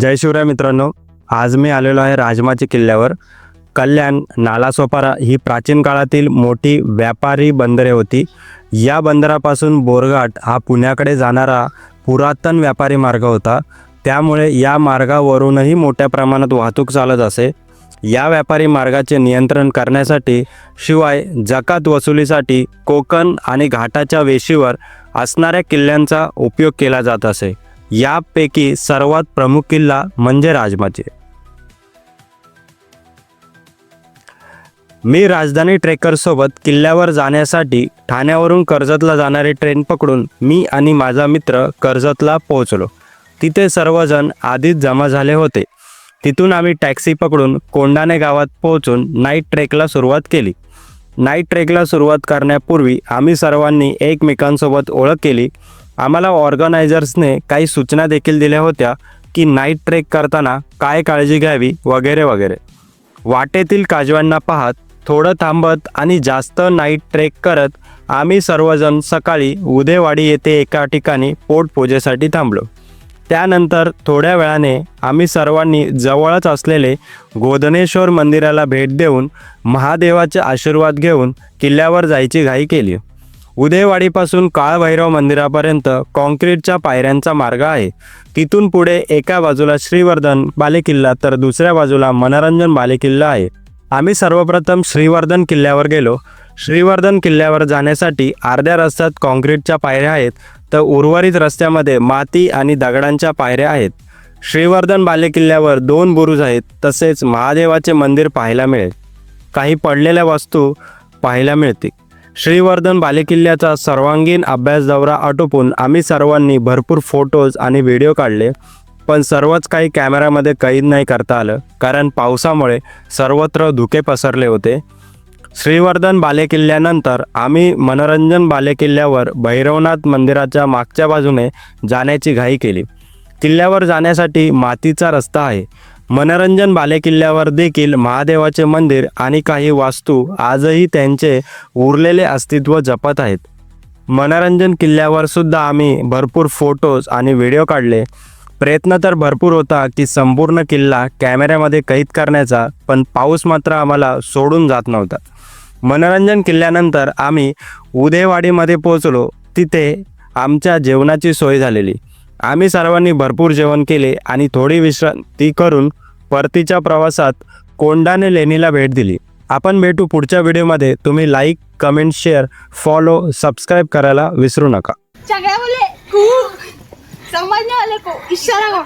जय शिवराय मित्रांनो आज मी आलेलो आहे राजमाची किल्ल्यावर. कल्याण नालासोपारा ही प्राचीन काळातील मोठी व्यापारी बंदरे होती. या बंदरापासून बोरघाट हा पुण्याकडे जाणारा पुरातन व्यापारी मार्ग होता. त्यामुळे या मार्गावरूनही मोठ्या प्रमाणात वाहतूक चालत असे. या व्यापारी मार्गाचे नियंत्रण करण्यासाठी शिवाय जकात वसुलीसाठी कोकण आणि घाटाच्या वेशीवर असणाऱ्या किल्ल्यांचा उपयोग केला जात असे. यापैकी सर्वात प्रमुख किल्ला म्हणजे राजमाचे. मी राजधानी ट्रेकरसोबत किल्ल्यावर जाण्यासाठी ठाण्यावरून कर्जतला जाणारी ट्रेन पकडून मी आणि माझा मित्र कर्जतला पोहोचलो. तिथे सर्वजण आधीच जमा झाले होते. तिथून आम्ही टॅक्सी पकडून कोंडाणे गावात पोहोचून नाईट ट्रेकला सुरुवात केली. नाईट ट्रेकला सुरुवात करण्यापूर्वी आम्ही सर्वांनी एकमेकांसोबत ओळख केली. आम्हाला ऑर्गनायझर्सने काही सूचना देखील दिल्या होत्या की नाईट ट्रेक करताना काय काळजी घ्यावी वगैरे वगैरे. वाटेतील काजव्यांना पाहत थोडं थांबत आणि जास्त नाईट ट्रेक करत आम्ही सर्वजण सकाळी उदेवाडी येथे एका ठिकाणी पोटपूजेसाठी थांबलो. त्यानंतर थोड्या वेळाने आम्ही सर्वांनी जवळच असलेले गोधनेश्वर मंदिराला भेट देऊन महादेवाचे आशीर्वाद घेऊन किल्ल्यावर जायची घाई केली. उदयवाडीपासून काळभैरव मंदिरापर्यंत कॉन्क्रीटच्या पायऱ्यांचा मार्ग आहे. तिथून पुढे एका बाजूला श्रीवर्धन बालेकिल्ला तर दुसऱ्या बाजूला मनोरंजन बालेकिल्ला आहे. आम्ही सर्वप्रथम श्रीवर्धन किल्ल्यावर गेलो. श्रीवर्धन किल्ल्यावर जाण्यासाठी अर्ध्या रस्त्यात कॉन्क्रीटच्या पायऱ्या आहेत तर उर्वरित रस्त्यामध्ये माती आणि दगडांच्या पायऱ्या आहेत. श्रीवर्धन बालेकिल्ल्यावर दोन बुरुज आहेत तसेच महादेवाचे मंदिर पाहायला मिळेल. काही पडलेल्या वस्तू पाहायला मिळतील. श्रीवर्धन बालेकिल्ल्याचा सर्वांगीण अभ्यास दौरा आटोपून आम्ही सर्वांनी भरपूर फोटोज आणि व्हिडिओ काढले. पण सर्वच काही कॅमेऱ्यामध्ये कैद नाही करता आलं. कारण पावसामुळे सर्वत्र धुके पसरले होते. श्रीवर्धन बालेकिल्ल्यानंतर आम्ही मनोरंजन बालेकिल्ल्यावर भैरवनाथ मंदिराच्या मागच्या बाजूने जाण्याची घाई केली. किल्ल्यावर जाण्यासाठी मातीचा रस्ता आहे. मनोरंजन बालेकिल्ल्यावर देखील महादेवाचे मंदिर आणि काही वास्तू आजही त्यांचे उरलेले अस्तित्व जपत आहेत. मनोरंजन किल्ल्यावर सुद्धा आम्ही भरपूर फोटोज आणि व्हिडिओ काढले. प्रयत्न तर भरपूर होता की संपूर्ण किल्ला कॅमेऱ्यामध्ये कैद करण्याचा पण पाऊस मात्र आम्हाला सोडून जात नव्हता. मनोरंजन किल्ल्यानंतर आम्ही उदयवाडीमध्ये पोहोचलो. तिथे आमच्या जेवणाची सोय झालेली. आम्ही सर्वांनी भरपूर जेवण केले आणि थोडी विश्रांती करून परतीच्या प्रवासात कोंडाणे लेणीला भेट दिली. आपण भेटू पुढच्या व्हिडिओमध्ये. तुम्ही like comment share follow subscribe करायला विसरू नका. चगड़ा बोले समझने वाले को इशारा